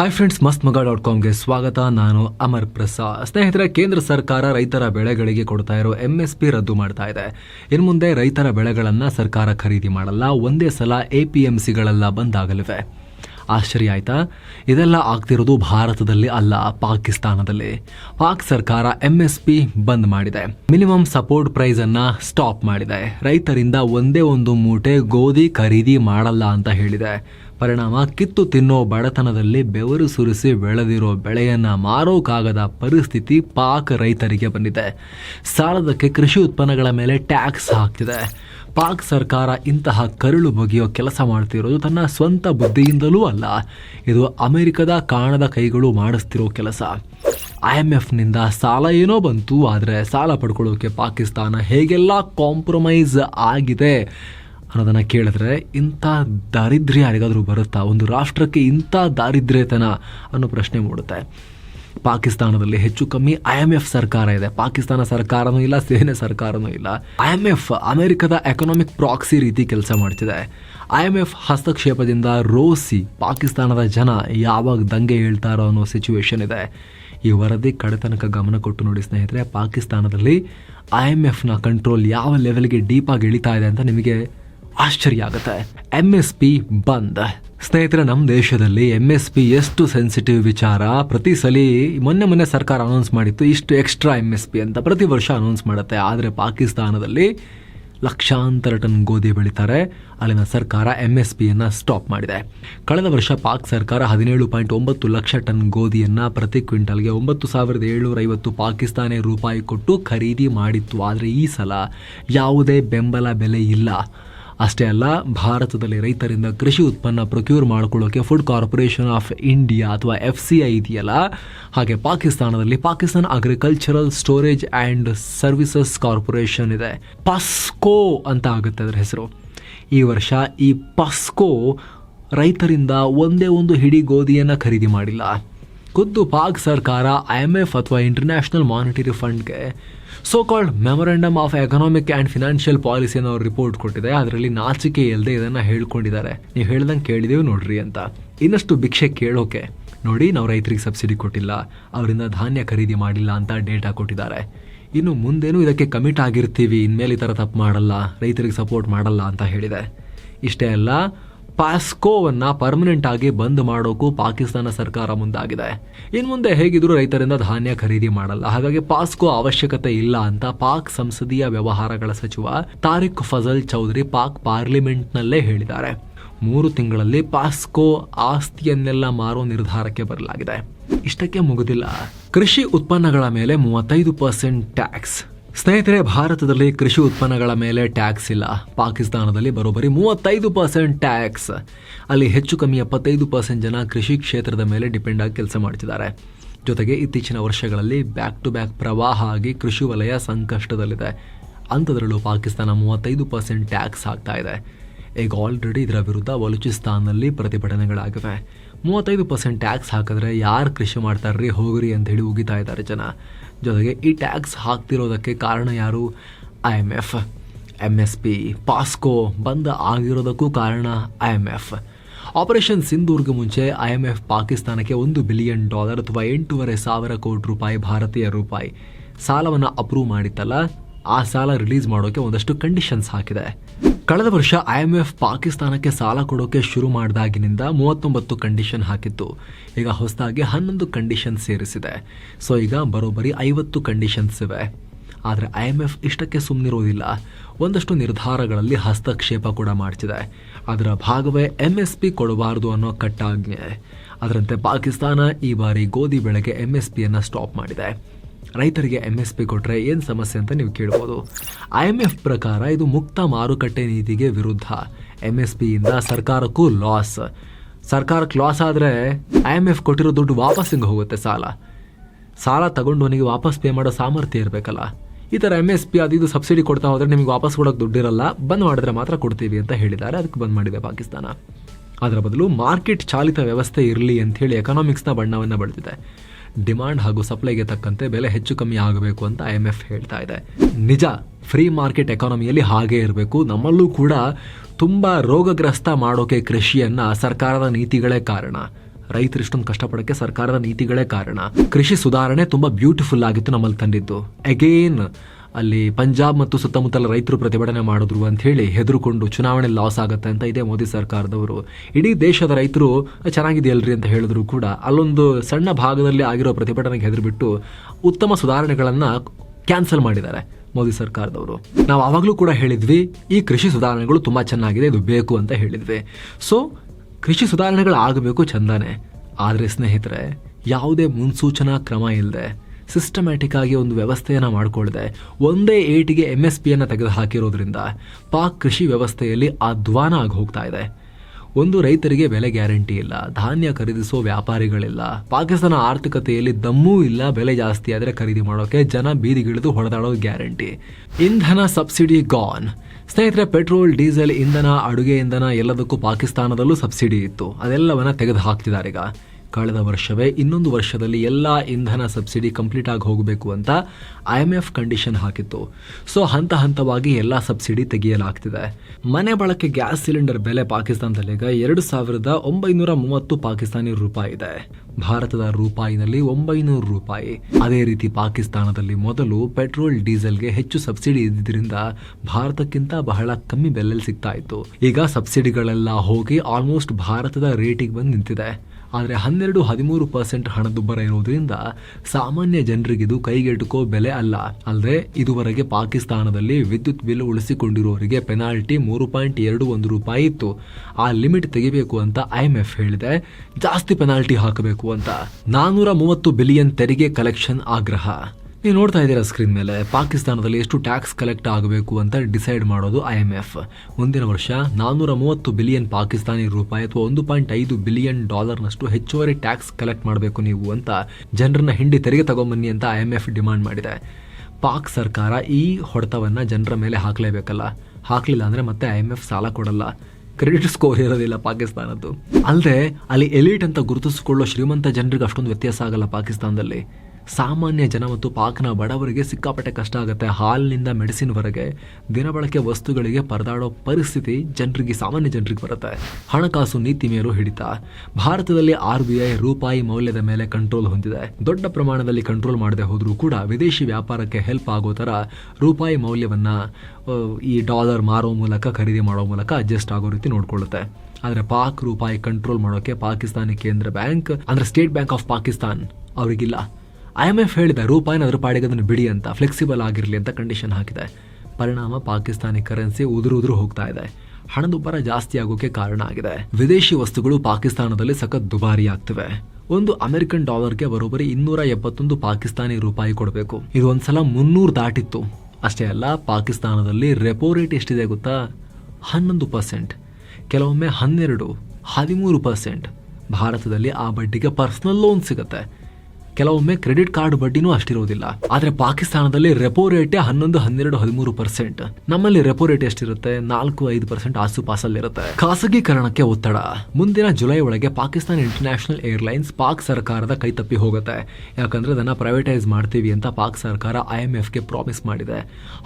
Hi friends ಮಸ್ತ್ ಮಗ dot ಕಾಮ್ಗೆ ಸ್ವಾಗತ. ನಾನು ಅಮರ್ ಪ್ರಸಾದ್. ಸ್ನೇಹಿತರೆ, ಕೇಂದ್ರ ಸರ್ಕಾರ ರೈತರ ಬೆಳೆಗಳಿಗೆ ಕೊಡ್ತಾ ಇರೋ ಎಂ ಎಸ್ ಪಿ ರದ್ದು ಮಾಡ್ತಾ ಇದೆ. ಇನ್ನು ಮುಂದೆ ರೈತರ ಬೆಳೆಗಳನ್ನು ಸರ್ಕಾರ ಖರೀದಿ ಮಾಡಲ್ಲ. ಒಂದೇ ಸಲ ಎ ಪಿ ಎಂ ಸಿಗಳೆಲ್ಲ ಬಂದಾಗಲಿವೆ. ಆಶ್ಚರ್ಯ ಆಯ್ತಾ? ಇದೆಲ್ಲ ಆಗ್ತಿರೋದು ಭಾರತದಲ್ಲಿ ಅಲ್ಲ, ಪಾಕಿಸ್ತಾನದಲ್ಲಿ. ಪಾಕ್ ಸರ್ಕಾರ ಎಂ ಎಸ್ ಪಿ ಬಂದ್ ಮಾಡಿದೆ. ಮಿನಿಮಮ್ ಸಪೋರ್ಟ್ ಪ್ರೈಸ್ ಅನ್ನ ಸ್ಟಾಪ್ ಮಾಡಿದೆ. ರೈತರಿಂದ ಒಂದೇ ಒಂದು ಮೂಟೆ ಗೋಧಿ ಖರೀದಿ ಮಾಡಲ್ಲ ಅಂತ ಹೇಳಿದೆ. ಪರಿಣಾಮ ಕಿತ್ತು ತಿನ್ನೋ ಬಡತನದಲ್ಲಿ ಬೆವರು ಸುರಿಸಿ ಬೆಳೆದಿರೋ ಬೆಳೆಯನ್ನು ಮಾರೋಕ್ಕಾಗದ ಪರಿಸ್ಥಿತಿ ಪಾಕ್ ರೈತರಿಗೆ ಬಂದಿದೆ. ಸಾಲದಕ್ಕೆ ಕೃಷಿ ಉತ್ಪನ್ನಗಳ ಮೇಲೆ ಟ್ಯಾಕ್ಸ್ ಹಾಕ್ತಿದೆ. ಪಾಕ್ ಸರ್ಕಾರ ಇಂತಹ ಕರುಳು ಬಗೆಯೋ ಕೆಲಸ ಮಾಡ್ತಿರೋದು ತನ್ನ ಸ್ವಂತ ಬುದ್ಧಿಯಿಂದಲೂ ಅಲ್ಲ. ಇದು ಅಮೆರಿಕದ, ಕಾಣದ ಕೈಗಳು ಮಾಡಿಸ್ತಿರೋ ಕೆಲಸ. ಐ ಎಂ ಎಫ್ನಿಂದ ಸಾಲ ಏನೋ ಬಂತು, ಆದರೆ ಸಾಲ ಪಡ್ಕೊಳ್ಳೋಕೆ ಪಾಕಿಸ್ತಾನ ಹೇಗೆಲ್ಲ ಕಾಂಪ್ರಮೈಸ್ ಆಗಿದೆ? ಅನ್ನೋದನ್ನು ಕೇಳಿದ್ರೆ ಇಂಥ ದಾರಿದ್ರ್ಯ ಯಾರಿಗಾದರೂ ಬರುತ್ತಾ? ಒಂದು ರಾಷ್ಟ್ರಕ್ಕೆ ಇಂಥ ದಾರಿದ್ರ್ಯತನ ಅನ್ನೋ ಪ್ರಶ್ನೆ ಮೂಡುತ್ತೆ. ಪಾಕಿಸ್ತಾನದಲ್ಲಿ ಹೆಚ್ಚು ಕಮ್ಮಿ ಐ ಎಂ ಎಫ್ ಸರ್ಕಾರ ಇದೆ. ಪಾಕಿಸ್ತಾನ ಸರ್ಕಾರನೂ ಇಲ್ಲ, ಸೇನೆ ಸರ್ಕಾರನೂ ಇಲ್ಲ. ಐ ಎಂ ಎಫ್ ಅಮೆರಿಕದ ಎಕನಾಮಿಕ್ ಪ್ರಾಕ್ಸಿ ರೀತಿ ಕೆಲಸ ಮಾಡ್ತಿದೆ. ಐ ಎಂ ಎಫ್ ಹಸ್ತಕ್ಷೇಪದಿಂದ ರೋಸಿ ಪಾಕಿಸ್ತಾನದ ಜನ ಯಾವಾಗ ದಂಗೆ ಹೇಳ್ತಾರೋ ಅನ್ನೋ ಸಿಚುವೇಶನ್ ಇದೆ. ಈ ವರದಿ ಕಡೆತನಕ ಗಮನ ಕೊಟ್ಟು ನೋಡಿ ಸ್ನೇಹಿತರೆ, ಪಾಕಿಸ್ತಾನದಲ್ಲಿ ಐ ಎಂ ಎಫ್ನ ಕಂಟ್ರೋಲ್ ಯಾವ ಲೆವೆಲ್ಗೆ ಡೀಪಾಗಿ ಇಳಿತಾ ಇದೆ ಅಂತ ನಿಮಗೆ ಆಶ್ಚರ್ಯ ಆಗುತ್ತೆ. ಎಂ ಎಸ್ ಪಿ ಬಂದ್. ಸ್ನೇಹಿತರೆ ನಮ್ಮ ದೇಶದಲ್ಲಿ ಎಂ ಎಸ್ ಪಿ ಎಷ್ಟು ಸೆನ್ಸಿಟಿವ್ ವಿಚಾರ. ಪ್ರತಿ ಸಲ ಮೊನ್ನೆ ಮೊನ್ನೆ ಸರ್ಕಾರ ಅನೌನ್ಸ್ ಮಾಡಿತ್ತು, ಇಷ್ಟು ಎಕ್ಸ್ಟ್ರಾ ಎಂ ಎಸ್ ಪಿ ಅಂತ. ಪ್ರತಿ ವರ್ಷ ಅನೌನ್ಸ್ ಮಾಡುತ್ತೆ. ಆದರೆ ಪಾಕಿಸ್ತಾನದಲ್ಲಿ ಲಕ್ಷಾಂತರ ಟನ್ ಗೋಧಿ ಬೆಳೀತಾರೆ. ಅಲ್ಲಿನ ಸರ್ಕಾರ ಎಂ ಎಸ್ ಪಿಯನ್ನು ಸ್ಟಾಪ್ ಮಾಡಿದೆ. ಕಳೆದ ವರ್ಷ ಪಾಕ್ ಸರ್ಕಾರ ಹದಿನೇಳು ಪಾಯಿಂಟ್ ಒಂಬತ್ತು ಲಕ್ಷ ಟನ್ ಗೋಧಿಯನ್ನು ಪ್ರತಿ ಕ್ವಿಂಟಲ್ಗೆ ಒಂಬತ್ತು ಸಾವಿರದ ಏಳ್ನೂರ ಐವತ್ತು ಪಾಕಿಸ್ತಾನಿ ರೂಪಾಯಿ ಕೊಟ್ಟು ಖರೀದಿ ಮಾಡಿತ್ತು. ಆದರೆ ಈ ಸಲ ಯಾವುದೇ ಬೆಂಬಲ ಬೆಲೆ ಇಲ್ಲ. ಅಷ್ಟೇ ಅಲ್ಲ, ಭಾರತದಲ್ಲಿ ರೈತರಿಂದ ಕೃಷಿ ಉತ್ಪನ್ನ ಪ್ರೊಕ್ಯೂರ್ ಮಾಡ್ಕೊಳ್ಳೋಕೆ ಫುಡ್ ಕಾರ್ಪೊರೇಷನ್ ಆಫ್ ಇಂಡಿಯಾ ಅಥವಾ ಎಫ್ ಸಿ ಐ ಇದೆಯಲ್ಲ? ಹಾಗೆ ಪಾಕಿಸ್ತಾನದಲ್ಲಿ Pakistan agricultural storage and services corporation ಇದೆ. ಪಾಸ್ಕೋ ಅಂತ ಆಗುತ್ತೆ ಅದರ ಹೆಸರು. ಈ ವರ್ಷ ಈ ಪಾಸ್ಕೋ ರೈತರಿಂದ ಒಂದೇ ಒಂದು ಹಿಡಿ ಗೋಧಿಯನ್ನು ಖರೀದಿ ಮಾಡಿಲ್ಲ. ಖುದ್ದು ಪಾಕ್ ಸರ್ಕಾರ ಐ ಎಂ ಎಫ್ ಅಥವಾ international monetary ಫಂಡ್ಗೆ so called memorandum of economic and financial policy ಅನ್ನೋ ರಿಪೋರ್ಟ್ ಕೊಟ್ಟಿದೆ. ಅದರಲ್ಲಿ ನಾಚಿಕೆ ಇಲ್ಲದೆ ಇದನ್ನು ಹೇಳ್ಕೊಂಡಿದ್ದಾರೆ. ನೀವು ಹೇಳ್ದಂಗೆ ಕೇಳಿದೆವು ನೋಡ್ರಿ ಅಂತ. ಇನ್ನಷ್ಟು ಭಿಕ್ಷೆ ಕೇಳೋಕೆ. ನೋಡಿ, ನಾವು ರೈತರಿಗೆ ಸಬ್ಸಿಡಿ ಕೊಟ್ಟಿಲ್ಲ. ಅವರಿಂದ ಧಾನ್ಯ ಖರೀದಿ ಮಾಡಿಲ್ಲ ಅಂತ ಡೇಟಾ ಕೊಟ್ಟಿದ್ದಾರೆ. ಇನ್ನು ಮುಂದೇನು ಇದಕ್ಕೆ ಕಮಿಟ್ ಆಗಿರ್ತೀವಿ, ಇನ್ಮೇಲೆ ಈ ಥರ ತಪ್ಪು ಮಾಡಲ್ಲ, ರೈತರಿಗೆ ಸಪೋರ್ಟ್ ಮಾಡಲ್ಲ ಅಂತ ಹೇಳಿದೆ. ಇಷ್ಟೇ ಅಲ್ಲ ಪಾಸ್ಕೋವನ್ನ ಪರ್ಮನೆಂಟ್ ಆಗಿ ಬಂದ್ ಮಾಡೋಕ್ಕೂ ಪಾಕಿಸ್ತಾನ ಸರ್ಕಾರ ಮುಂದಾಗಿದೆ. ಇನ್ನು ಮುಂದೆ ಹೇಗಿದ್ರು ರೈತರಿಂದ ಧಾನ್ಯ ಖರೀದಿ ಮಾಡಲ್ಲ. ಹಾಗಾಗಿ ಪಾಸ್ಕೋ ಅವಶ್ಯಕತೆ ಇಲ್ಲ ಅಂತ ಪಾಕ್ ಸಂಸದೀಯ ವ್ಯವಹಾರಗಳ ಸಚಿವ ತಾರಿಕ್ ಫಜಲ್ ಚೌಧರಿ ಪಾಕ್ ಪಾರ್ಲಿಮೆಂಟ್ನಲ್ಲೇ ಹೇಳಿದ್ದಾರೆ. ಮೂರು ತಿಂಗಳಲ್ಲಿ ಪಾಸ್ಕೋ ಆಸ್ತಿಯನ್ನೆಲ್ಲ ಮಾರೋ ನಿರ್ಧಾರಕ್ಕೆ ಬರಲಾಗಿದೆ. ಇಷ್ಟಕ್ಕೆ ಮುಗುದಿಲ್ಲ. ಕೃಷಿ ಉತ್ಪನ್ನಗಳ ಮೇಲೆ ಮೂವತ್ತೈದು ಪರ್ಸೆಂಟ್ ಟ್ಯಾಕ್ಸ್. ಸ್ನೇಹಿತರೆ, ಭಾರತದಲ್ಲಿ ಕೃಷಿ ಉತ್ಪನ್ನಗಳ ಮೇಲೆ ಟ್ಯಾಕ್ಸ್ ಇಲ್ಲ. ಪಾಕಿಸ್ತಾನದಲ್ಲಿ ಬರೋಬ್ಬರಿ ಮೂವತ್ತೈದು ಪರ್ಸೆಂಟ್ ಟ್ಯಾಕ್ಸ್. ಅಲ್ಲಿ ಹೆಚ್ಚು ಕಮ್ಮಿ ಎಪ್ಪತ್ತೈದು ಪರ್ಸೆಂಟ್ ಜನ ಕೃಷಿ ಕ್ಷೇತ್ರದ ಮೇಲೆ ಡಿಪೆಂಡ್ ಆಗಿ ಕೆಲಸ ಮಾಡ್ತಿದ್ದಾರೆ. ಜೊತೆಗೆ ಇತ್ತೀಚಿನ ವರ್ಷಗಳಲ್ಲಿ ಬ್ಯಾಕ್ ಟು ಬ್ಯಾಕ್ ಪ್ರವಾಹ ಆಗಿ ಕೃಷಿ ವಲಯ ಸಂಕಷ್ಟದಲ್ಲಿದೆ. ಅಂಥದ್ರಲ್ಲೂ ಪಾಕಿಸ್ತಾನ ಮೂವತ್ತೈದು ಪರ್ಸೆಂಟ್ ಟ್ಯಾಕ್ಸ್ ಹಾಕ್ತಾ ಇದೆ. ಈಗ ಆಲ್ರೆಡಿ ಇದರ ವಿರುದ್ಧ ಬಲೂಚಿಸ್ತಾನ್ನಲ್ಲಿ ಪ್ರತಿಭಟನೆಗಳಾಗಿವೆ. ಮೂವತ್ತೈದು ಪರ್ಸೆಂಟ್ ಟ್ಯಾಕ್ಸ್ ಹಾಕಿದ್ರೆ ಯಾರು ಕೃಷಿ ಮಾಡ್ತಾರ್ರಿ? ಹೋಗ್ರಿ ಅಂತ ಹೇಳಿ ಉಗಿತಾ ಇದ್ದಾರೆ ಜನ. ಜೊತೆಗೆ ಈ ಟ್ಯಾಕ್ಸ್ ಹಾಕ್ತಿರೋದಕ್ಕೆ ಕಾರಣ ಯಾರು? I M F M S P PASSCO ಬಂದ್ ಆಗಿರೋದಕ್ಕೂ ಕಾರಣ ಐ ಎಂ ಎಫ್ ಆಪರೇಷನ್ ಸಿಂಧೂರ್ಗೆ ಮುಂಚೆ ಐ ಎಂ ಎಫ್ ಪಾಕಿಸ್ತಾನಕ್ಕೆ ಒಂದು ಬಿಲಿಯನ್ ಡಾಲರ್ ಅಥವಾ ಎಂಟೂವರೆ ಸಾವಿರ ಕೋಟಿ ರೂಪಾಯಿ ಭಾರತೀಯ ರೂಪಾಯಿ ಸಾಲವನ್ನು ಅಪ್ರೂವ್ ಮಾಡಿತ್ತಲ್ಲ? ಆ ಸಾಲ ರಿಲೀಸ್ ಮಾಡೋಕೆ ಒಂದಷ್ಟು ಕಂಡೀಷನ್ಸ್ ಹಾಕಿದೆ. ಕಳೆದ ವರ್ಷ ಐ ಎಂ ಎಫ್ ಪಾಕಿಸ್ತಾನಕ್ಕೆ ಸಾಲ ಕೊಡೋಕೆ ಶುರು ಮಾಡಿದಾಗಿನಿಂದ ಮೂವತ್ತೊಂಬತ್ತು ಕಂಡೀಷನ್ ಹಾಕಿತ್ತು. ಈಗ ಹೊಸದಾಗಿ ಹನ್ನೊಂದು ಕಂಡೀಷನ್ ಸೇರಿಸಿದೆ. ಸೊ ಈಗ ಬರೋಬ್ಬರಿ ಐವತ್ತು ಕಂಡೀಷನ್ಸ್ ಇವೆ. ಆದರೆ ಐ ಎಂ ಎಫ್ ಇಷ್ಟಕ್ಕೆ ಸುಮ್ಮನಿರೋದಿಲ್ಲ ಒಂದಷ್ಟು ನಿರ್ಧಾರಗಳಲ್ಲಿ ಹಸ್ತಕ್ಷೇಪ ಕೂಡ ಮಾಡ್ತಿದೆ. ಅದರ ಭಾಗವೇ ಎಂ ಎಸ್ ಪಿ ಕೊಡಬಾರದು ಅನ್ನೋ ಕಟ್ಟಾಜ್ಞೆ. ಅದರಂತೆ ಪಾಕಿಸ್ತಾನ ಈ ಬಾರಿ ಗೋಧಿ ಬೆಳೆಗೆ ಎಂ ಎಸ್ ಪಿಯನ್ನು ಸ್ಟಾಪ್ ಮಾಡಿದೆ. ರೈತರಿಗೆ ಎಂ ಎಸ್ ಪಿ ಕೊಟ್ಟರೆ ಏನು ಸಮಸ್ಯೆ ಅಂತ ನೀವು ಕೇಳ್ಬೋದು. ಐ ಎಂ ಎಫ್ ಪ್ರಕಾರ ಇದು ಮುಕ್ತ ಮಾರುಕಟ್ಟೆ ನೀತಿಗೆ ವಿರುದ್ಧ. ಎಂ ಎಸ್ ಪಿಯಿಂದ ಸರ್ಕಾರಕ್ಕೂ ಲಾಸ್ ಸರ್ಕಾರಕ್ಕೆ ಲಾಸ್ ಆದರೆ ಐ ಎಂ ಎಫ್ ಕೊಟ್ಟಿರೋ ದುಡ್ಡು ವಾಪಸ್ ಹಿಂಗೆ ಹೋಗುತ್ತೆ ಸಾಲ. ಸಾಲ ತಗೊಂಡವನಿಗೆ ವಾಪಸ್ ಪೇ ಮಾಡೋ ಸಾಮರ್ಥ್ಯ ಇರಬೇಕಲ್ಲ. ಈ ಥರ ಎಂ ಎಸ್ ಪಿ ಅದು ಇದು ಸಬ್ಸಿಡಿ ಕೊಡ್ತಾ ಹೋದರೆ ನಿಮಗೆ ವಾಪಸ್ ಕೊಡೋಕೆ ದುಡ್ಡಿರಲ್ಲ, ಬಂದ್ ಮಾಡಿದ್ರೆ ಮಾತ್ರ ಕೊಡ್ತೀವಿ ಅಂತ ಹೇಳಿದ್ದಾರೆ. ಅದಕ್ಕೆ ಬಂದ್ ಮಾಡಿದೆ ಪಾಕಿಸ್ತಾನ. ಅದರ ಬದಲು ಮಾರ್ಕೆಟ್ ಚಾಲಿತ ವ್ಯವಸ್ಥೆ ಇರಲಿ ಅಂಥೇಳಿ ಎಕನಾಮಿಕ್ಸ್ನ ಬಣ್ಣವನ್ನು ಬಳಿದಿದೆ. ಡಿಮಾಂಡ್ ಹಾಗೂ ಸಪ್ಲೈಗೆ ತಕ್ಕಂತೆ ಬೆಲೆ ಹೆಚ್ಚು ಕಮ್ಮಿ ಆಗಬೇಕು ಅಂತ ಐ ಎಫ್ ಹೇಳ್ತಾ ಇದೆ. ನಿಜ, ಫ್ರೀ ಮಾರ್ಕೆಟ್ ಎಕಾನಮಿಯಲ್ಲಿ ಹಾಗೇ ಇರಬೇಕು. ನಮ್ಮಲ್ಲೂ ಕೂಡ ತುಂಬ ರೋಗಗ್ರಸ್ತ ಮಾಡೋಕೆ ಕೃಷಿಯನ್ನು ಸರ್ಕಾರದ ನೀತಿಗಳೇ ಕಾರಣ. ರೈತರು ಇಷ್ಟೊಂದು ಕಷ್ಟಪಡೋಕ್ಕೆ ಸರ್ಕಾರದ ನೀತಿಗಳೇ ಕಾರಣ. ಕೃಷಿ ಸುಧಾರಣೆ ತುಂಬ ಬ್ಯೂಟಿಫುಲ್ ಆಗಿತ್ತು ನಮ್ಮಲ್ಲಿ ತಂದಿದ್ದು. ಅಗೇನ್ ಅಲ್ಲಿ ಪಂಜಾಬ್ ಮತ್ತು ಸುತ್ತಮುತ್ತಲ ರೈತರು ಪ್ರತಿಭಟನೆ ಮಾಡಿದ್ರು ಅಂತ ಹೇಳಿ ಹೆದರುಕೊಂಡು ಚುನಾವಣೆ ಲಾಸ್ ಆಗುತ್ತೆ ಅಂತ ಇದೆ ಮೋದಿ ಸರ್ಕಾರದವರು. ಇಡೀ ದೇಶದ ರೈತರು ಚೆನ್ನಾಗಿದೆಯಲ್ರಿ ಅಂತ ಹೇಳಿದ್ರು ಕೂಡ ಅಲ್ಲೊಂದು ಸಣ್ಣ ಭಾಗದಲ್ಲಿ ಆಗಿರೋ ಪ್ರತಿಭಟನೆಗೆ ಹೆದರ್ಬಿಟ್ಟು ಉತ್ತಮ ಸುಧಾರಣೆಗಳನ್ನು ಕ್ಯಾನ್ಸಲ್ ಮಾಡಿದ್ದಾರೆ ಮೋದಿ ಸರ್ಕಾರದವರು. ನಾವು ಆವಾಗಲೂ ಕೂಡ ಹೇಳಿದ್ವಿ, ಈ ಕೃಷಿ ಸುಧಾರಣೆಗಳು ತುಂಬಾ ಚೆನ್ನಾಗಿದೆ, ಇದು ಬೇಕು ಅಂತ ಹೇಳಿದ್ವಿ. ಸೊ, ಕೃಷಿ ಸುಧಾರಣೆಗಳು ಆಗಬೇಕು ಚಂದಾನೆ. ಆದರೆ ಸ್ನೇಹಿತರೆ, ಯಾವುದೇ ಮುನ್ಸೂಚನಾ ಕ್ರಮ ಇಲ್ಲದೆ ಸಿಸ್ಟಮ್ಯಾಟಿಕ್ ಆಗಿ ಒಂದು ವ್ಯವಸ್ಥೆಯನ್ನು ಮಾಡಿಕೊಳ್ಳದೆ ಒಂದೇ ಏಟಿಗೆ ಎಂ ಎಸ್ ಪಿಯನ್ನು ತೆಗೆದು ಹಾಕಿರೋದ್ರಿಂದ ಪಾಕ್ ಕೃಷಿ ವ್ಯವಸ್ಥೆಯಲ್ಲಿ ಅಧ್ವಾನ ಆಗಿ ಹೋಗ್ತಾ ಇದೆ. ಒಂದು ರೈತರಿಗೆ ಬೆಲೆ ಗ್ಯಾರಂಟಿ ಇಲ್ಲ, ಧಾನ್ಯ ಖರೀದಿಸೋ ವ್ಯಾಪಾರಿಗಳಿಲ್ಲ, ಪಾಕಿಸ್ತಾನ ಆರ್ಥಿಕತೆಯಲ್ಲಿ ದಮ್ಮೂ ಇಲ್ಲ, ಬೆಲೆ ಜಾಸ್ತಿ ಆದರೆ ಖರೀದಿ ಮಾಡೋಕೆ ಜನ ಬೀದಿಗಿಳಿದು ಹೊಡೆದಾಡೋ ಗ್ಯಾರಂಟಿ. ಇಂಧನ ಸಬ್ಸಿಡಿ ಗಾನ್. ಸ್ನೇಹಿತರೆ, ಪೆಟ್ರೋಲ್, ಡೀಸೆಲ್, ಇಂಧನ, ಅಡುಗೆ ಇಂಧನ ಎಲ್ಲದಕ್ಕೂ ಪಾಕಿಸ್ತಾನದಲ್ಲೂ ಸಬ್ಸಿಡಿ ಇತ್ತು. ಅದೆಲ್ಲವನ್ನ ತೆಗೆದು ಹಾಕ್ತಿದ್ದಾರೆ ಈಗ ಕಳೆದ ವರ್ಷವೇ ಇನ್ನೊಂದು ವರ್ಷದಲ್ಲಿ ಎಲ್ಲ ಇಂಧನ ಸಬ್ಸಿಡಿ ಕಂಪ್ಲೀಟ್ ಆಗಿ ಹೋಗಬೇಕು ಅಂತ ಐ ಎಂ ಎಫ್ ಕಂಡೀಷನ್ ಹಾಕಿತ್ತು. ಸೊ ಹಂತ ಹಂತವಾಗಿ ಎಲ್ಲ ಸಬ್ಸಿಡಿ ತೆಗೆಯಲಾಗ್ತಿದೆ. ಮನೆ ಬಳಕೆ ಗ್ಯಾಸ್ ಸಿಲಿಂಡರ್ ಬೆಲೆ ಪಾಕಿಸ್ತಾನದಲ್ಲಿ ಈಗ ಎರಡು ಸಾವಿರದ ಒಂಬೈನೂರ ಮೂವತ್ತು ಪಾಕಿಸ್ತಾನಿ ರೂಪಾಯಿ ಇದೆ. ಭಾರತದ ರೂಪಾಯಿನಲ್ಲಿ ಒಂಬೈನೂರು ರೂಪಾಯಿ. ಅದೇ ರೀತಿ ಪಾಕಿಸ್ತಾನದಲ್ಲಿ ಮೊದಲು ಪೆಟ್ರೋಲ್, ಡೀಸೆಲ್ಗೆ ಹೆಚ್ಚು ಸಬ್ಸಿಡಿ ಇದ್ದಿದ್ದರಿಂದ ಭಾರತಕ್ಕಿಂತ ಬಹಳ ಕಮ್ಮಿ ಬೆಲೆಯಲ್ಲಿ ಸಿಗ್ತಾ ಇತ್ತು. ಈಗ ಸಬ್ಸಿಡಿಗಳೆಲ್ಲ ಹೋಗಿ ಆಲ್ಮೋಸ್ಟ್ ಭಾರತದ ರೇಟಿಗೆ ಬಂದು ನಿಂತಿದೆ. ಆದರೆ ಹನ್ನೆರಡು ಹದಿಮೂರು ಪರ್ಸೆಂಟ್ ಹಣದುಬ್ಬರ ಇರುವುದರಿಂದ ಸಾಮಾನ್ಯ ಜನರಿಗಿದು ಕೈಗೆಟುಕೋ ಬೆಲೆ ಅಲ್ಲ. ಅಲ್ಲದೆ ಇದುವರೆಗೆ ಪಾಕಿಸ್ತಾನದಲ್ಲಿ ವಿದ್ಯುತ್ ಬಿಲ್ ಉಳಿಸಿಕೊಂಡಿರುವವರಿಗೆ ಪೆನಾಲ್ಟಿ ಮೂರು ಪಾಯಿಂಟ್ ಎರಡು ಒಂದು ರೂಪಾಯಿ ಇತ್ತು. ಆ ಲಿಮಿಟ್ ತೆಗಿಬೇಕು ಅಂತ ಐಎಂಎಫ್ ಹೇಳಿದೆ. ಜಾಸ್ತಿ ಪೆನಾಲ್ಟಿ ಹಾಕಬೇಕು ಅಂತ. ನಾನೂರ ಮೂವತ್ತು ಬಿಲಿಯನ್ ತೆರಿಗೆ ಕಲೆಕ್ಷನ್ ಆಗ್ರಹ. ನೀವು ನೋಡ್ತಾ ಇದ್ದೀರಾ ಸ್ಕ್ರೀನ್ ಮೇಲೆ, ಪಾಕಿಸ್ತಾನದಲ್ಲಿ ಎಷ್ಟು ಟ್ಯಾಕ್ಸ್ ಕಲೆಕ್ಟ್ ಆಗಬೇಕು ಅಂತ ಡಿಸೈಡ್ ಮಾಡೋದು ಐ ಎಂ ಎಫ್ ಮುಂದಿನ ವರ್ಷ ನಾನ್ನೂರ ಮೂವತ್ತು ಬಿಲಿಯನ್ ಪಾಕಿಸ್ತಾನಿ ರೂಪಾಯಿ ಅಥವಾ ಒಂದು ಪಾಯಿಂಟ್ ಐದು ಬಿಲಿಯನ್ ಡಾಲರ್ನಷ್ಟು ಹೆಚ್ಚುವರಿ ಟ್ಯಾಕ್ಸ್ ಕಲೆಕ್ಟ್ ಮಾಡಬೇಕು ನೀವು ಅಂತ ಜನರನ್ನ ಹಿಂಡಿ ತೆರಿಗೆ ತಗೊಂಬನ್ನಿ ಅಂತ ಐ ಎಂ ಎಫ್ ಡಿಮಾಂಡ್ ಮಾಡಿದೆ. ಪಾಕ್ ಸರ್ಕಾರ ಈ ಹೊಡೆತವನ್ನು ಜನರ ಮೇಲೆ ಹಾಕಲೇಬೇಕಲ್ಲ. ಹಾಕಲಿಲ್ಲ ಅಂದರೆ ಮತ್ತೆ ಐ ಎಂ ಎಫ್ ಸಾಲ ಕೊಡಲ್ಲ. ಕ್ರೆಡಿಟ್ ಸ್ಕೋರ್ ಇರೋದಿಲ್ಲ ಪಾಕಿಸ್ತಾನದ್ದು. ಅಲ್ಲದೆ ಅಲ್ಲಿ ಎಲಿಟ್ ಅಂತ ಗುರುತಿಸಿಕೊಳ್ಳೋ ಶ್ರೀಮಂತ ಜನರಿಗೆ ಅಷ್ಟೊಂದು ವ್ಯತ್ಯಾಸ ಆಗಲ್ಲ ಪಾಕಿಸ್ತಾನದಲ್ಲಿ. ಸಾಮಾನ್ಯ ಜನ ಮತ್ತು ಪಾಕ್ನ ಬಡವರಿಗೆ ಸಿಕ್ಕಾಪಟ್ಟೆ ಕಷ್ಟ ಆಗುತ್ತೆ. ಹಾಲಿನಿಂದ ಮೆಡಿಸಿನ್ವರೆಗೆ ದಿನಬಳಕೆ ವಸ್ತುಗಳಿಗೆ ಪರದಾಡೋ ಪರಿಸ್ಥಿತಿ ಜನರಿಗೆ, ಸಾಮಾನ್ಯ ಜನರಿಗೆ ಬರುತ್ತೆ. ಹಣಕಾಸು ನೀತಿ ಮೇಲೂ ಹಿಡಿತ. ಭಾರತದಲ್ಲಿ ಆರ್ ಬಿ ಐ ರೂಪಾಯಿ ಮೌಲ್ಯದ ಮೇಲೆ ಕಂಟ್ರೋಲ್ ಹೊಂದಿದೆ. ದೊಡ್ಡ ಪ್ರಮಾಣದಲ್ಲಿ ಕಂಟ್ರೋಲ್ ಮಾಡದೆ ಹೋದರೂ ಕೂಡ ವಿದೇಶಿ ವ್ಯಾಪಾರಕ್ಕೆ ಹೆಲ್ಪ್ ಆಗೋ ಥರ ರೂಪಾಯಿ ಮೌಲ್ಯವನ್ನ ಈ ಡಾಲರ್ ಮಾರೋ ಮೂಲಕ, ಖರೀದಿ ಮಾಡೋ ಮೂಲಕ ಅಡ್ಜಸ್ಟ್ ಆಗೋ ರೀತಿ ನೋಡ್ಕೊಳ್ಳುತ್ತೆ. ಆದರೆ ಪಾಕ್ ರೂಪಾಯಿ ಕಂಟ್ರೋಲ್ ಮಾಡೋಕೆ ಪಾಕಿಸ್ತಾನಿ ಕೇಂದ್ರ ಬ್ಯಾಂಕ್, ಅಂದ್ರೆ ಸ್ಟೇಟ್ ಬ್ಯಾಂಕ್ ಆಫ್ ಪಾಕಿಸ್ತಾನ್ ಅವರಿಗಿಲ್ಲ. ಐ ಎಂ ಎಫ್ ಹೇಳಿದೆ ರೂಪಾಯಿನ ಅದರ ಪಾಡಿಗೆ ಅದನ್ನು ಬಿಡಿ ಅಂತ ಫ್ಲೆಕ್ಸಿಬಲ್ ಆಗಿರಲಿ ಅಂತ ಕಂಡೀಷನ್ ಹಾಕಿದೆ. ಪರಿಣಾಮ ಪಾಕಿಸ್ತಾನಿ ಕರೆನ್ಸಿ ಉದುರು ಉದುರು ಹೋಗ್ತಾ ಇದೆ. ಹಣದುಬ್ಬರ ಜಾಸ್ತಿ ಆಗೋಕೆ ಕಾರಣ ಆಗಿದೆ. ವಿದೇಶಿ ವಸ್ತುಗಳು ಪಾಕಿಸ್ತಾನದಲ್ಲಿ ಸಖತ್ ದುಬಾರಿ ಆಗ್ತಿವೆ. ಒಂದು ಅಮೆರಿಕನ್ ಡಾಲರ್ಗೆ ಬರೋಬ್ಬರಿ ಇನ್ನೂರ ಎಪ್ಪತ್ತೊಂದು ಪಾಕಿಸ್ತಾನಿ ರೂಪಾಯಿ ಕೊಡಬೇಕು. ಇದು ಒಂದ್ಸಲ ಮುನ್ನೂರು ದಾಟಿತ್ತು. ಅಷ್ಟೇ ಅಲ್ಲ, ಪಾಕಿಸ್ತಾನದಲ್ಲಿ ರೆಪೋ ರೇಟ್ ಎಷ್ಟಿದೆ ಗೊತ್ತಾ? ಹನ್ನೊಂದು ಪರ್ಸೆಂಟ್ ಕೆಲವೊಮ್ಮೆ ಹನ್ನೆರಡು, ಹದಿಮೂರು ಪರ್ಸೆಂಟ್ ಭಾರತದಲ್ಲಿ ಆ ಬಡ್ಡಿಗೆ ಪರ್ಸನಲ್ ಲೋನ್ ಸಿಗುತ್ತೆ. ಕೆಲವೊಮ್ಮೆ ಕ್ರೆಡಿಟ್ ಕಾರ್ಡ್ ಬಡ್ಡಿನೂ ಅಷ್ಟಿರೋದಿಲ್ಲ. ಆದ್ರೆ ಪಾಕಿಸ್ತಾನದಲ್ಲಿ ರೆಪೋ ರೇಟ್ ಹನ್ನೊಂದು, ಹನ್ನೆರಡು, ಹದಿಮೂರು ಪರ್ಸೆಂಟ್ ನಮ್ಮಲ್ಲಿ ರೆಪೋ ರೇಟ್ ಎಷ್ಟಿರುತ್ತೆ? ನಾಲ್ಕು, ಐದು ಪರ್ಸೆಂಟ್ ಆಸುಪಾಸಲ್ಲಿರುತ್ತೆ ಖಾಸಗೀಕರಣಕ್ಕೆ ಒತ್ತಡ. ಮುಂದಿನ ಜುಲೈ ಒಳಗೆ ಪಾಕಿಸ್ತಾನ ಇಂಟರ್ನ್ಯಾಷನಲ್ ಏರ್ಲೈನ್ಸ್ ಪಾಕ್ ಸರ್ಕಾರದ ಕೈ ತಪ್ಪಿ ಹೋಗುತ್ತೆ. ಯಾಕಂದ್ರೆ ಅದನ್ನ ಪ್ರೈವೇಟೈಸ್ ಮಾಡ್ತೀವಿ ಅಂತ ಪಾಕ್ ಸರ್ಕಾರ ಐ ಎಂ ಎಫ್ಗೆ ಪ್ರಾಮಿಸ್ ಮಾಡಿದೆ.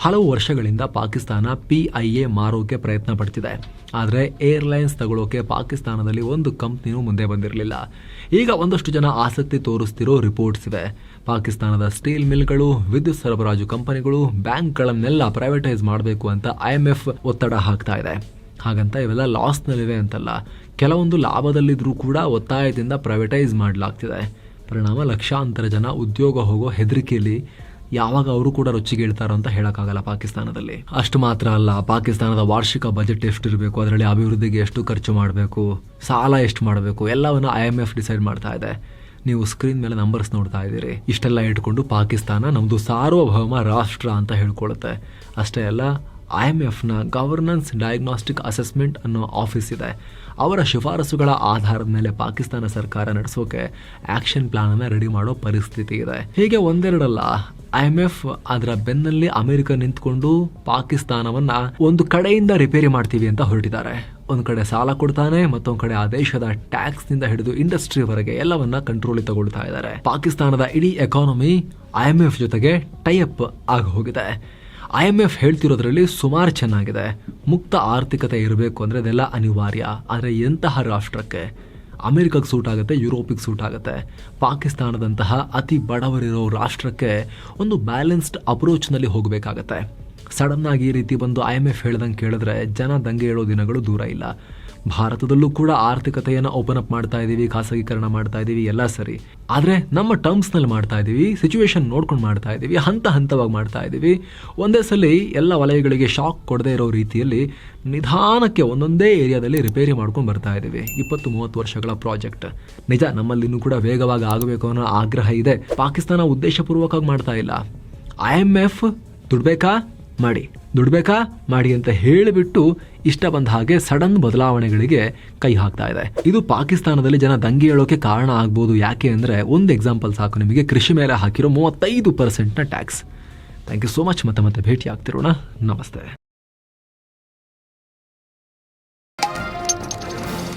ಹಲವು ವರ್ಷಗಳಿಂದ ಪಾಕಿಸ್ತಾನ ಪಿ ಐ ಎ ಮಾರೋಕೆ ಪ್ರಯತ್ನ ಪಡ್ತಿದೆ. ಆದರೆ ಏರ್ಲೈನ್ಸ್ ತಗೊಳ್ಳೋಕೆ ಪಾಕಿಸ್ತಾನದಲ್ಲಿ ಒಂದು ಕಂಪ್ನಿನೂ ಮುಂದೆ ಬಂದಿರಲಿಲ್ಲ. ಈಗ ಒಂದಷ್ಟು ಜನ ಆಸಕ್ತಿ ತೋರಿಸ್ತಿರೋ ರಿಪೋರ್ಟ್ಸ್ ಇದೆ. ಪಾಕಿಸ್ತಾನದ ಸ್ಟೀಲ್ ಮಿಲ್ಗಳು ವಿದ್ಯುತ್ ಸರಬರಾಜು ಕಂಪನಿಗಳು ಬ್ಯಾಂಕ್ಗಳನ್ನೆಲ್ಲ ಪ್ರೈವೇಟೈಸ್ ಮಾಡಬೇಕು ಅಂತ ಐ ಎಂ ಎಫ್ ಒತ್ತಡ ಹಾಕ್ತಾ ಇದೆ. ಹಾಗಂತ ಇವೆಲ್ಲ ಲಾಸ್ನಲ್ಲಿವೆ ಅಂತಲ್ಲ, ಕೆಲವೊಂದು ಲಾಭದಲ್ಲಿದ್ದರೂ ಕೂಡ ಒತ್ತಾಯದಿಂದ ಪ್ರೈವೇಟೈಸ್ ಮಾಡಲಾಗ್ತಿದೆ. ಪರಿಣಾಮ ಲಕ್ಷಾಂತರ ಜನ ಉದ್ಯೋಗ ಹೋಗೋ ಹೆದರಿಕೆಯಲ್ಲಿ ಯಾವಾಗ ಅವರು ಕೂಡ ರುಚಿಗೇಳ್ತಾರೋ ಅಂತ ಹೇಳೋಕ್ಕಾಗಲ್ಲ ಪಾಕಿಸ್ತಾನದಲ್ಲಿ. ಅಷ್ಟು ಮಾತ್ರ ಅಲ್ಲ, ಪಾಕಿಸ್ತಾನದ ವಾರ್ಷಿಕ ಬಜೆಟ್ ಎಷ್ಟಿರಬೇಕು, ಅದರಲ್ಲಿ ಅಭಿವೃದ್ಧಿಗೆ ಎಷ್ಟು ಖರ್ಚು ಮಾಡಬೇಕು, ಸಾಲ ಎಷ್ಟು ಮಾಡಬೇಕು, ಎಲ್ಲವನ್ನು ಐ ಎಂ ಎಫ್ ಡಿಸೈಡ್ ಮಾಡ್ತಾ ಇದೆ. ನೀವು ಸ್ಕ್ರೀನ್ ಮೇಲೆ ನಂಬರ್ಸ್ ನೋಡ್ತಾ ಇದ್ದೀರಿ. ಇಷ್ಟೆಲ್ಲ ಇಟ್ಕೊಂಡು ಪಾಕಿಸ್ತಾನ ನಮ್ಮದು ಸಾರ್ವಭೌಮ ರಾಷ್ಟ್ರ ಅಂತ ಹೇಳ್ಕೊಳ್ಳುತ್ತೆ ಅಷ್ಟೇ ಅಲ್ಲ ಐ ಎಂ ಎಫ್ನ ಗವರ್ನೆನ್ಸ್ ಡಯಾಗ್ನೋಸ್ಟಿಕ್ ಅಸೆಸ್ಮೆಂಟ್ ಅನ್ನೋ ಆಫೀಸ್ ಇದೆ. ಅವರ ಶಿಫಾರಸುಗಳ ಆಧಾರದ ಮೇಲೆ ಪಾಕಿಸ್ತಾನ ಸರ್ಕಾರ ನಡೆಸೋಕೆ ಆಕ್ಷನ್ ಪ್ಲಾನ್ ಅನ್ನ ರೆಡಿ ಮಾಡೋ ಪರಿಸ್ಥಿತಿ ಇದೆ. ಹೀಗೆ ಒಂದೆರಡಲ್ಲ ಐ ಎಂ ಎಫ್ ಅದರ ಬೆನ್ನಲ್ಲಿ ಅಮೆರಿಕ ನಿಂತ್ಕೊಂಡು ಪಾಕಿಸ್ತಾನವನ್ನ ಒಂದು ಕಡೆಯಿಂದ ರಿಪೇರಿ ಮಾಡ್ತೀವಿ ಅಂತ ಹೊರಟಿದ್ದಾರೆ. ಒಂದು ಕಡೆ ಸಾಲ ಕೊಡ್ತಾನೆ, ಮತ್ತೊಂದು ಕಡೆ ಆ ದೇಶದ ಟ್ಯಾಕ್ಸ್ನಿಂದ ಹಿಡಿದು ಇಂಡಸ್ಟ್ರಿವರೆಗೆ ಎಲ್ಲವನ್ನ ಕಂಟ್ರೋಲ್ ತಗೊಳ್ತಾ ಇದ್ದಾರೆ. ಪಾಕಿಸ್ತಾನದ ಇಡೀ ಎಕಾನಮಿ ಐ ಎಂ ಎಫ್ ಜೊತೆಗೆ ಟೈಅಪ್ ಆಗಿ ಹೋಗಿದೆ. ಐ ಎಂ ಎಫ್ ಹೇಳ್ತಿರೋದ್ರಲ್ಲಿ ಸುಮಾರು ಚೆನ್ನಾಗಿದೆ. ಮುಕ್ತ ಆರ್ಥಿಕತೆ ಇರಬೇಕು ಅಂದರೆ ಅದೆಲ್ಲ ಅನಿವಾರ್ಯ. ಆದರೆ ಎಂತಹ ರಾಷ್ಟ್ರಕ್ಕೆ? ಅಮೆರಿಕಕ್ಕೆ ಸೂಟ್ ಆಗುತ್ತೆ, ಯುರೋಪಿಗೆ ಸೂಟ್ ಆಗುತ್ತೆ. ಪಾಕಿಸ್ತಾನದಂತಹ ಅತಿ ಬಡವರಿರೋ ರಾಷ್ಟ್ರಕ್ಕೆ ಒಂದು ಬ್ಯಾಲೆನ್ಸ್ಡ್ ಅಪ್ರೋಚ್ನಲ್ಲಿ ಹೋಗಬೇಕಾಗತ್ತೆ. ಸಡನ್ ಆಗಿ ಈ ರೀತಿ ಬಂದು ಐ ಎಂ ಎಫ್ ಹೇಳ್ದಂಗೆ ಕೇಳಿದ್ರೆ ಜನ ದಂಗೆ ಹೇಳೋ ದಿನಗಳು ದೂರ ಇಲ್ಲ. ಭಾರತದಲ್ಲೂ ಕೂಡ ಆರ್ಥಿಕತೆಯನ್ನು ಓಪನ್ ಅಪ್ ಮಾಡ್ತಾ ಇದ್ದೀವಿ ಖಾಸಗೀಕರಣ ಮಾಡ್ತಾ ಇದ್ದೀವಿ ಎಲ್ಲ ಸರಿ. ಆದರೆ ನಮ್ಮ ಟರ್ಮ್ಸ್ನಲ್ಲಿ ಮಾಡ್ತಾ ಇದ್ದೀವಿ ಸಿಚುವೇಶನ್ ನೋಡ್ಕೊಂಡು ಮಾಡ್ತಾ ಇದ್ದೀವಿ ಹಂತ ಹಂತವಾಗಿ ಮಾಡ್ತಾ ಇದ್ದೀವಿ ಒಂದೇ ಸಲ ಎಲ್ಲ ವಲಯಗಳಿಗೆ ಶಾಕ್ ಕೊಡದೇ ಇರೋ ರೀತಿಯಲ್ಲಿ ನಿಧಾನಕ್ಕೆ ಒಂದೊಂದೇ ಏರಿಯಾದಲ್ಲಿ ರಿಪೇರಿ ಮಾಡ್ಕೊಂಡು ಬರ್ತಾ ಇದ್ದೀವಿ ಇಪ್ಪತ್ತು, ಮೂವತ್ತು ವರ್ಷಗಳ ಪ್ರಾಜೆಕ್ಟ್ ನಿಜ ನಮ್ಮಲ್ಲಿನೂ ಕೂಡ ವೇಗವಾಗಿ ಆಗಬೇಕು ಅನ್ನೋ ಆಗ್ರಹ ಇದೆ. ಪಾಕಿಸ್ತಾನ ಉದ್ದೇಶಪೂರ್ವಕವಾಗಿ ಮಾಡ್ತಾ ಇಲ್ಲ. ಐ ಎಂ ಎಫ್ ದುಡ್ಬೇಕಾ? ಮಾಡಿ. ದುಡ್ಬೇಕಾ? ಮಾಡಿ ಅಂತ ಹೇಳಿಬಿಟ್ಟು ಇಷ್ಟ ಬಂದ ಹಾಗೆ ಸಡನ್ ಬದಲಾವಣೆಗಳಿಗೆ ಕೈ ಹಾಕ್ತಾ ಇದೆ. ಇದು ಪಾಕಿಸ್ತಾನದಲ್ಲಿ ಜನ ದಂಗೆ ಹೇಳೋಕೆ ಕಾರಣ ಆಗ್ಬೋದು ಯಾಕೆ ಅಂದರೆ ಒಂದು ಎಕ್ಸಾಂಪಲ್ ಸಾಕು ನಿಮಗೆ. ಕೃಷಿ ಮೇಲೆ ಹಾಕಿರೋ ಮೂವತ್ತೈದು ಪರ್ಸೆಂಟ್ನ tax thank you so much ಮತ್ತೆ ಮತ್ತೆ ಭೇಟಿ ಆಗ್ತಿರೋಣ ನಮಸ್ತೆ.